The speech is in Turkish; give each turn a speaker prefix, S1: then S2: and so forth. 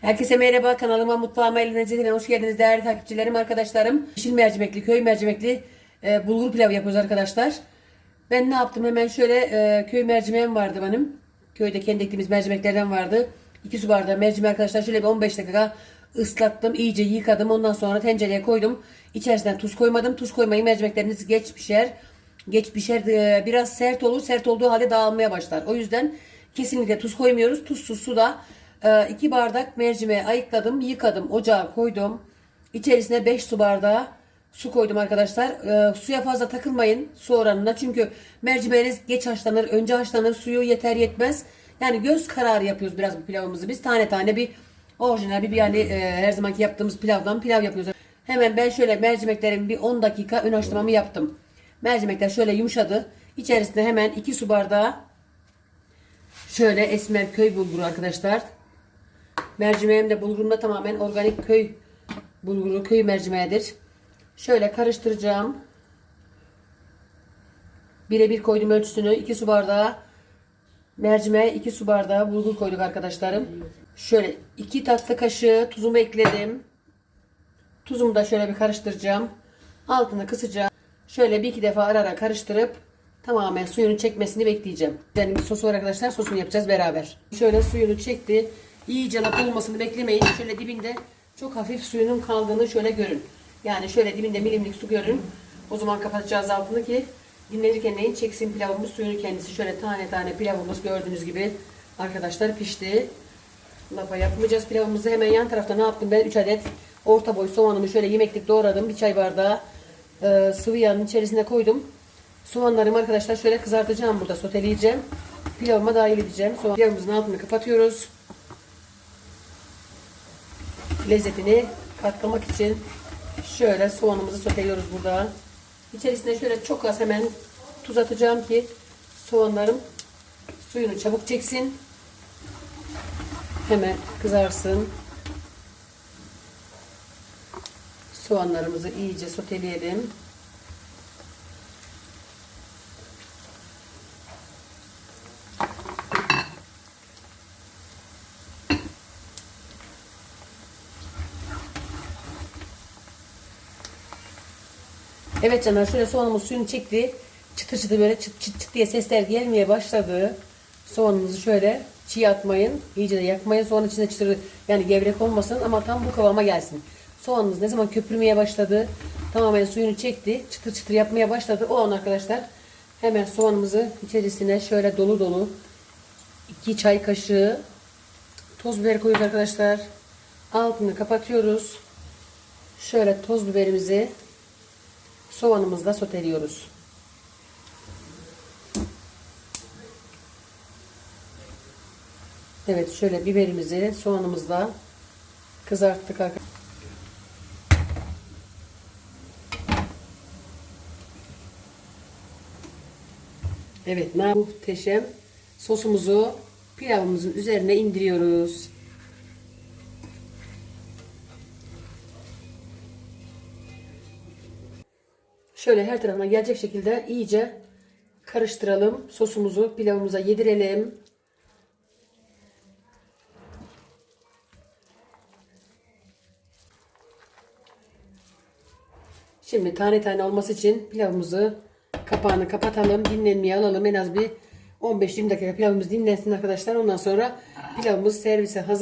S1: Herkese merhaba kanalıma mutfağıma elinize hoş geldiniz değerli takipçilerim arkadaşlarım. Yeşil mercimekli köy mercimekli e, bulgur pilavı yapıyoruz arkadaşlar. Ben ne yaptım hemen şöyle e, köy mercimeğim vardı benim. Köyde kendi ektiğimiz mercimeklerden vardı. 2 su bardağı mercimeği arkadaşlar şöyle bir 15 dakika ıslattım iyice yıkadım ondan sonra tencereye koydum. İçerisine tuz koymadım. Tuz koymayın mercimekleriniz geç pişer. Geç pişer e, biraz sert olur. Sert olduğu halde dağılmaya başlar. O yüzden kesinlikle tuz koymuyoruz. Tuzsuz suda 2 bardak mercimeği ayıkladım, yıkadım, ocağa koydum. İçerisine 5 su bardağı su koydum arkadaşlar. E, suya fazla takılmayın su oranına. Çünkü mercimeğiniz geç haşlanır, önce haşlanır. Suyu yeter yetmez. Yani göz kararı yapıyoruz biraz bu pilavımızı. Biz tane tane bir orijinal bir, yani e, her zamanki yaptığımız pilavdan pilav yapıyoruz. Hemen ben şöyle mercimeklerin bir 10 dakika ön haşlamamı yaptım. Mercimekler şöyle yumuşadı. İçerisine hemen 2 su bardağı şöyle esmer köy bulguru arkadaşlar. Mercimeğim de bulgurum da tamamen organik köy bulguru, köy mercimeğidir. Şöyle karıştıracağım. Birebir koydum ölçüsünü. 2 su bardağı mercimeğe 2 su bardağı bulgur koyduk arkadaşlarım. Şöyle 2 tatlı kaşığı tuzumu ekledim. Tuzumu da şöyle bir karıştıracağım. Altını kısacağım. Şöyle bir iki defa ara ara karıştırıp tamamen suyunu çekmesini bekleyeceğim. Yani bir sosu var arkadaşlar. Sosunu yapacağız beraber. Şöyle suyunu çekti. İyice lap olmasını beklemeyin. Şöyle dibinde çok hafif suyunun kaldığını şöyle görün. Yani şöyle dibinde milimlik su görün. O zaman kapatacağız altını ki dinlenirken neyin çeksin pilavımız suyunu kendisi. Şöyle tane tane pilavımız gördüğünüz gibi arkadaşlar pişti. Lapa yapmayacağız pilavımızı. Hemen yan tarafta ne yaptım ben? 3 adet orta boy soğanımı şöyle yemeklik doğradım. Bir çay bardağı e, sıvı yağın içerisine koydum. Soğanlarımı arkadaşlar şöyle kızartacağım burada. Soteleyeceğim. Pilavıma dahil edeceğim. Soğan pilavımızın altını kapatıyoruz. Lezzetini katlamak için şöyle soğanımızı soteliyoruz burada. İçerisine şöyle çok az hemen tuz atacağım ki soğanlarım suyunu çabuk çeksin. Hemen kızarsın. Soğanlarımızı iyice soteleyelim. Evet canlar şöyle soğanımız suyunu çekti. Çıtır çıtır böyle çıt çıt çıt diye sesler gelmeye başladı. Soğanımızı şöyle çiğ atmayın. iyice de yakmayın. Soğan içinde çıtır yani gevrek olmasın ama tam bu kıvama gelsin. Soğanımız ne zaman köpürmeye başladı. Tamamen suyunu çekti. Çıtır çıtır yapmaya başladı. O an arkadaşlar hemen soğanımızı içerisine şöyle dolu dolu 2 çay kaşığı toz biber koyuyoruz arkadaşlar. Altını kapatıyoruz. Şöyle toz biberimizi soğanımızla soteliyoruz. Evet şöyle biberimizi soğanımızla kızarttık arkadaşlar. Evet muhteşem sosumuzu pilavımızın üzerine indiriyoruz. Şöyle her tarafına gelecek şekilde iyice karıştıralım. Sosumuzu pilavımıza yedirelim. Şimdi tane tane olması için pilavımızı kapağını kapatalım. Dinlenmeye alalım. En az bir 15-20 dakika pilavımız dinlensin arkadaşlar. Ondan sonra pilavımız servise hazır.